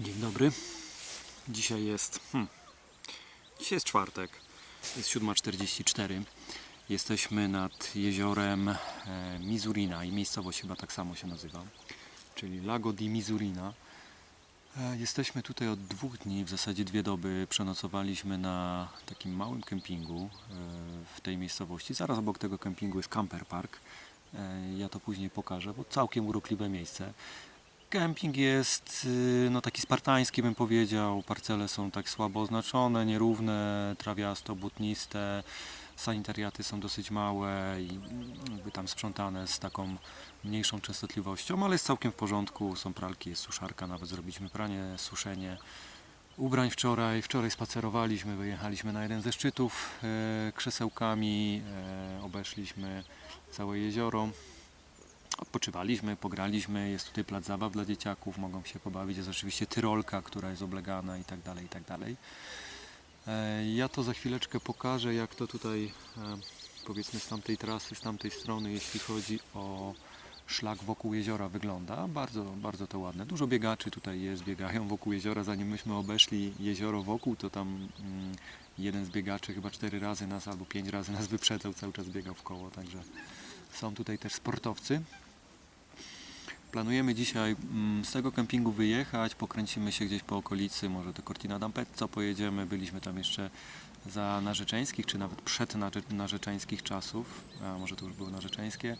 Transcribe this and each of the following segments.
Dzień dobry. Dzisiaj jest. Hmm, dzisiaj jest czwartek. Jest 7.44. Jesteśmy nad jeziorem e, Mizurina i miejscowość chyba tak samo się nazywa, czyli Lago di Mizurina. E, Jesteśmy tutaj od dwóch dni, w zasadzie dwie doby. Przenocowaliśmy na takim małym kempingu e, w tej miejscowości. Zaraz obok tego kempingu jest camper park. Ja to później pokażę, bo całkiem urokliwe miejsce. Kemping jest y, no, taki spartański, bym powiedział. Parcele są tak słabo oznaczone, nierówne, trawiasto, błotniste. Sanitariaty są dosyć małe i jakby tam sprzątane z taką mniejszą częstotliwością, ale jest całkiem w porządku. Są pralki, jest suszarka, nawet zrobiliśmy pranie, suszenie ubrań wczoraj. Wczoraj spacerowaliśmy, wyjechaliśmy na jeden ze szczytów e, krzesełkami, e, obeszliśmy całe jezioro. Odpoczywaliśmy, pograliśmy, jest tutaj plac zabaw dla dzieciaków, mogą się pobawić, jest oczywiście tyrolka, która jest oblegana i tak dalej, i tak dalej. E, Ja to za chwileczkę pokażę, jak to tutaj e, powiedzmy z tamtej trasy, z tamtej strony, jeśli chodzi o szlak wokół jeziora wygląda. Bardzo, bardzo to ładne. Dużo biegaczy tutaj jest, biegają wokół jeziora. Zanim myśmy obeszli jezioro wokół, to tam mm, jeden z biegaczy chyba cztery razy nas albo pięć razy nas wyprzedzał, cały czas biegał w koło, także są tutaj też sportowcy. Planujemy dzisiaj mm, z tego kempingu wyjechać, pokręcimy się gdzieś po okolicy, może do Cortina d'Ampezzo pojedziemy. Byliśmy tam jeszcze za narzeczeńskich, czy nawet przed narze- narzeczeńskich czasów, a może to już były narzeczeńskie.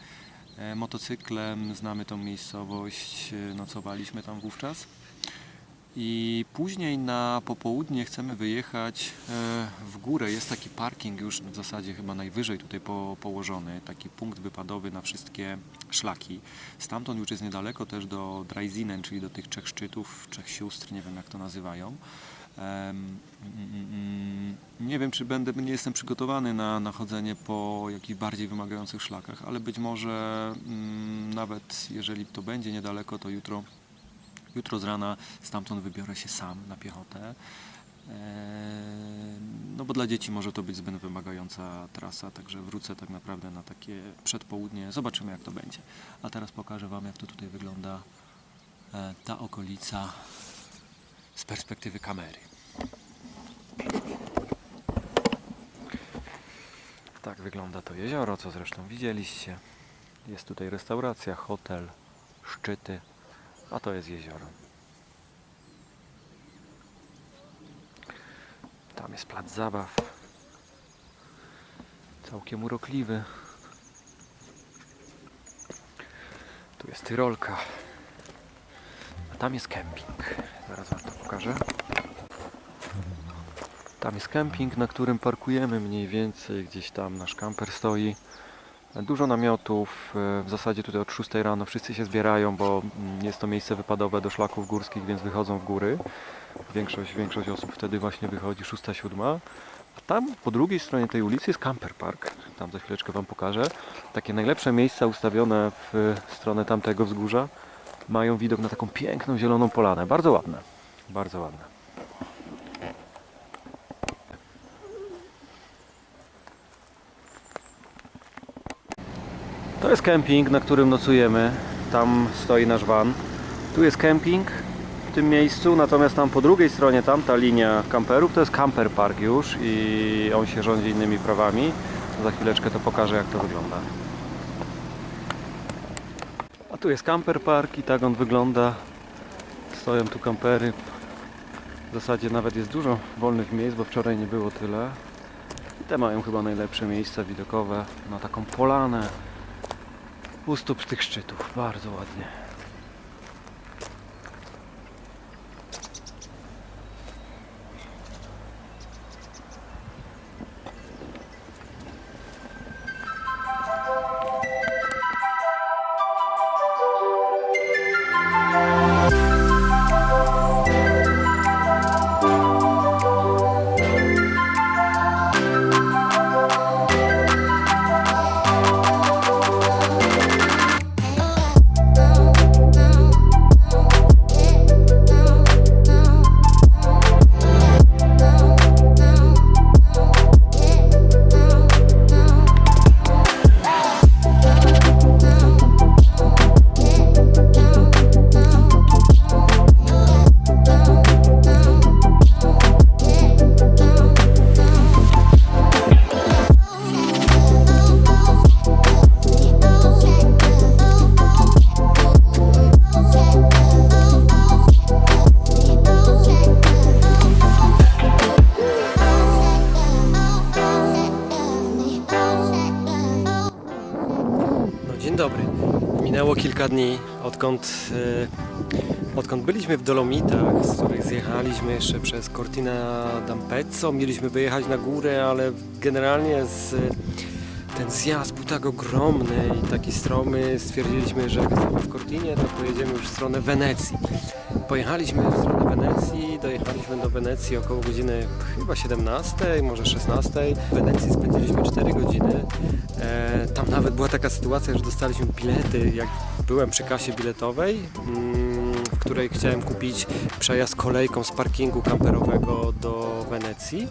E, Motocyklem znamy tą miejscowość, e, nocowaliśmy tam wówczas. I później na popołudnie chcemy wyjechać e, w górę. Jest taki parking już w zasadzie chyba najwyżej tutaj po, położony, taki punkt wypadowy na wszystkie szlaki. Stamtąd już jest niedaleko też do Dreizinen, czyli do tych trzech szczytów, trzech sióstr, nie wiem jak to nazywają. Em, mm, mm, Nie wiem, czy będę, nie jestem przygotowany na, na chodzenie po jakichś bardziej wymagających szlakach, ale być może mm, nawet jeżeli to będzie niedaleko, to jutro Jutro z rana stamtąd wybiorę się sam na piechotę. Eee, No bo dla dzieci może to być zbyt wymagająca trasa, także wrócę tak naprawdę na takie przedpołudnie. Zobaczymy jak to będzie. A teraz pokażę Wam jak to tutaj wygląda e, ta okolica z perspektywy kamery. Tak wygląda to jezioro, co zresztą widzieliście. Jest tutaj restauracja, hotel, szczyty, a to jest jezioro. Tam jest plac zabaw. Całkiem urokliwy. Tu jest tyrolka. A tam jest kemping. Zaraz wam to pokażę. Tam jest kemping, na którym parkujemy mniej więcej. Gdzieś tam nasz kamper stoi. Dużo namiotów, e, w zasadzie tutaj od 6 rano wszyscy się zbierają, bo mm, jest to miejsce wypadowe do szlaków górskich, więc wychodzą w góry. Większość, większość osób wtedy właśnie wychodzi 6-7. A tam po drugiej stronie tej ulicy jest camper park. Tam za chwileczkę Wam pokażę. Takie najlepsze miejsca ustawione w stronę tamtego wzgórza mają widok na taką piękną zieloną polanę. Bardzo ładne. Bardzo ładne. To jest kemping, na którym nocujemy. Tam stoi nasz van. Tu jest kemping w tym miejscu, natomiast tam po drugiej stronie, tamta linia kamperów, to jest camper park już i on się rządzi innymi prawami. Za chwileczkę to pokażę jak to wygląda. A tu jest camper park i tak on wygląda. Stoją tu kampery. W zasadzie nawet jest dużo wolnych miejsc, bo wczoraj nie było tyle. I te mają chyba najlepsze miejsca widokowe na taką polanę u stóp tych szczytów. Bardzo ładnie. Odkąd, e, odkąd byliśmy w Dolomitach, z których zjechaliśmy jeszcze przez Cortina d'Ampezzo. Mieliśmy wyjechać na górę, ale generalnie z, ten zjazd był tak ogromny i taki stromy. Stwierdziliśmy, że jak jesteśmy w Cortinie, to pojedziemy już w stronę Wenecji. Pojechaliśmy w stronę Wenecji, dojechaliśmy do Wenecji około godziny chyba 17, może 16. W Wenecji spędziliśmy 4 godziny. E, tam nawet była taka sytuacja, że dostaliśmy bilety, jak byłem przy kasie biletowej, mm, w której chciałem kupić przejazd kolejką z parkingu kamperowego do Wenecji.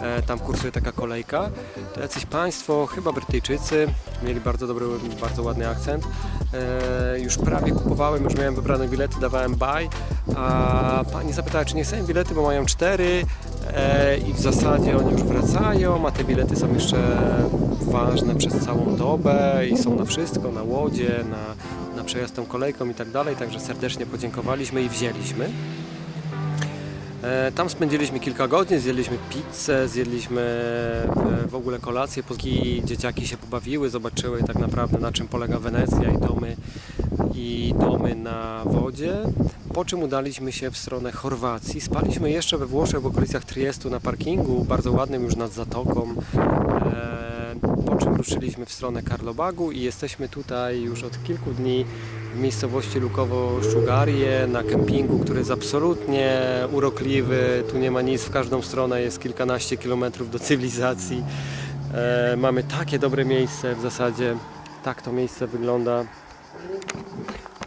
E, tam kursuje taka kolejka. To jacyś państwo, chyba Brytyjczycy, mieli bardzo dobry, bardzo ładny akcent. E, już prawie kupowałem, już miałem wybrane bilety, dawałem buy, a pani zapytała, czy nie chcę bilety, bo mają cztery e, i w zasadzie oni już wracają, a te bilety są jeszcze ważne przez całą dobę i są na wszystko, na łodzie, na, na przejazd tą kolejką i tak dalej, także serdecznie podziękowaliśmy i wzięliśmy. E, Tam spędziliśmy kilka godzin, zjedliśmy pizzę, zjedliśmy e, w ogóle kolację, póki dzieciaki się pobawiły, zobaczyły tak naprawdę na czym polega Wenecja i domy, i domy na wodzie. Po czym udaliśmy się w stronę Chorwacji. Spaliśmy jeszcze we Włoszech w okolicach Triestu na parkingu, bardzo ładnym już nad zatoką. E, Po czym ruszyliśmy w stronę Karlobagu i jesteśmy tutaj już od kilku dni w miejscowości Lukowo-Szugarie na kempingu, który jest absolutnie urokliwy. Tu nie ma nic, w każdą stronę jest kilkanaście kilometrów do cywilizacji. E, mamy takie dobre miejsce, w zasadzie tak to miejsce wygląda.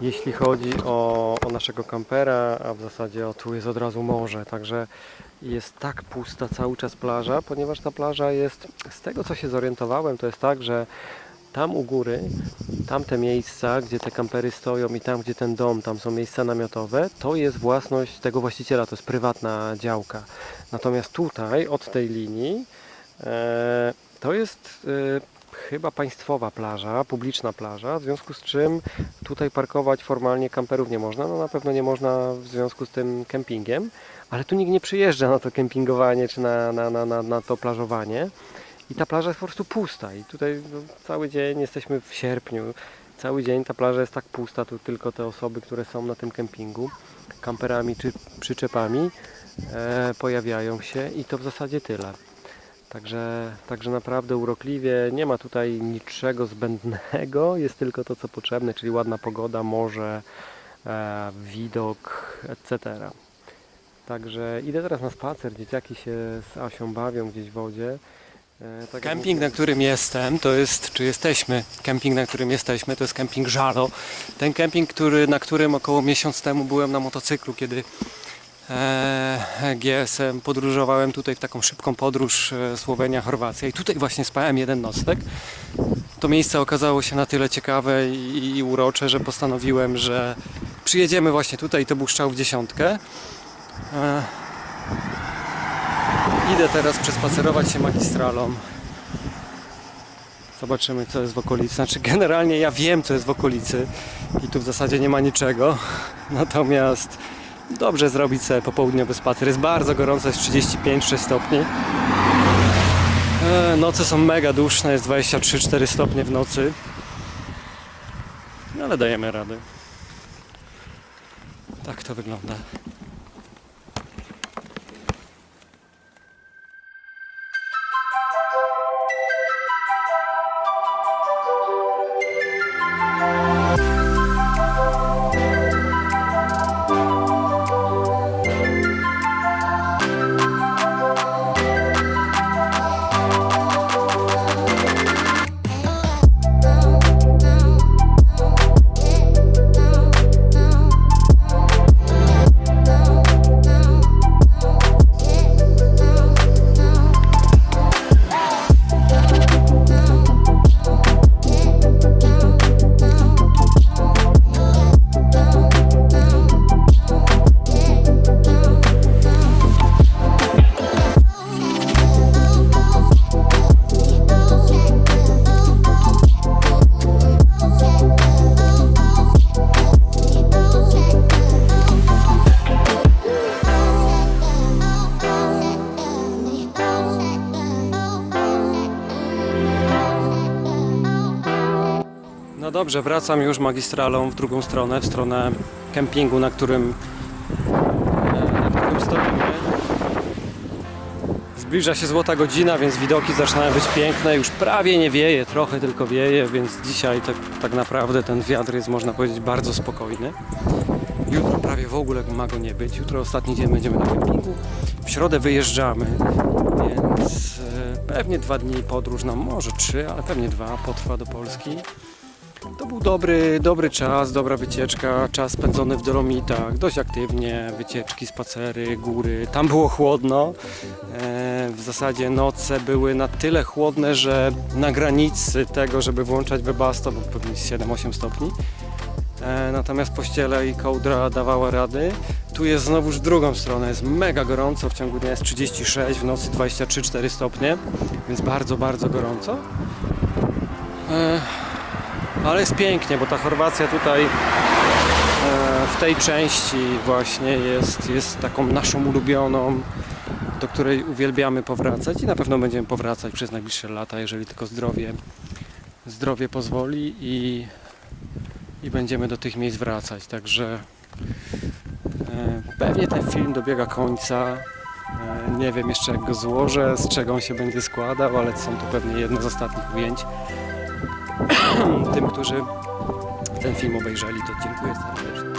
Jeśli chodzi o, o naszego kampera, a w zasadzie o, tu jest od razu morze, także jest tak pusta cały czas plaża, ponieważ ta plaża jest, z tego co się zorientowałem, to jest tak, że tam u góry, tamte miejsca, gdzie te kampery stoją i tam, gdzie ten dom, tam są miejsca namiotowe, to jest własność tego właściciela, to jest prywatna działka. Natomiast tutaj, od tej linii, e, to jest e, chyba państwowa plaża, publiczna plaża, w związku z czym tutaj parkować formalnie kamperów nie można. No na pewno nie można w związku z tym kempingiem, ale tu nikt nie przyjeżdża na to kempingowanie czy na, na, na, na, na to plażowanie. I ta plaża jest po prostu pusta. I tutaj no, cały dzień jesteśmy w sierpniu. Cały dzień ta plaża jest tak pusta, tu tylko te osoby, które są na tym kempingu, kamperami czy przyczepami, e, pojawiają się i to w zasadzie tyle. Także, także naprawdę urokliwie, nie ma tutaj niczego zbędnego, jest tylko to co potrzebne, czyli ładna pogoda, morze, e, widok, etc. Także idę teraz na spacer, dzieciaki się z Asią bawią gdzieś w wodzie. E, tak Kemping, na którym jestem, to jest, czy jesteśmy, kemping, na którym jesteśmy, to jest kemping Żalo. Ten kemping, który, na którym około miesiąc temu byłem na motocyklu, kiedy e, GSM podróżowałem tutaj w taką szybką podróż e, Słowenia, Chorwacja i tutaj właśnie spałem jeden nocleg. To miejsce okazało się na tyle ciekawe i, i urocze, że postanowiłem, że przyjedziemy właśnie tutaj i to był strzał w dziesiątkę. E, Idę teraz przespacerować się magistralą. Zobaczymy co jest w okolicy. Znaczy generalnie ja wiem co jest w okolicy i tu w zasadzie nie ma niczego. Natomiast dobrze zrobić sobie popołudniowy spacer. Jest bardzo gorąco, jest 35-6 stopni. E, Noce są mega duszne, jest 23-4 stopnie w nocy. No ale dajemy radę. Tak to wygląda. Dobrze, wracam już magistralą w drugą stronę, w stronę kempingu, na którym, e, na którym stoimy. Zbliża się złota godzina, więc widoki zaczynają być piękne. Już prawie nie wieje, trochę tylko wieje, więc dzisiaj tak, tak naprawdę ten wiatr jest, można powiedzieć, bardzo spokojny. Jutro prawie w ogóle ma go nie być. Jutro ostatni dzień będziemy na kempingu. W środę wyjeżdżamy, więc e, pewnie dwa dni podróż, no może trzy, ale pewnie dwa potrwa do Polski. To był dobry, dobry czas, dobra wycieczka, czas spędzony w Dolomitach, dość aktywnie, wycieczki, spacery, góry. Tam było chłodno. E, w zasadzie noce były na tyle chłodne, że na granicy tego, żeby włączać webasto, bo pewnie 7-8 stopni. E, natomiast pościele i kołdra dawała rady. Tu jest znowuż drugą stronę, jest mega gorąco, w ciągu dnia jest 36, w nocy 23-4 stopnie, więc bardzo, bardzo gorąco. Ale jest pięknie, bo ta Chorwacja tutaj e, w tej części właśnie jest, jest taką naszą ulubioną, do której uwielbiamy powracać i na pewno będziemy powracać przez najbliższe lata, jeżeli tylko zdrowie, zdrowie pozwoli i, i będziemy do tych miejsc wracać. Także e, pewnie ten film dobiega końca. E, Nie wiem jeszcze jak go złożę, z czego on się będzie składał, ale są to pewnie jedne z ostatnich ujęć. Tym, którzy ten film obejrzeli, to dziękuję serdecznie.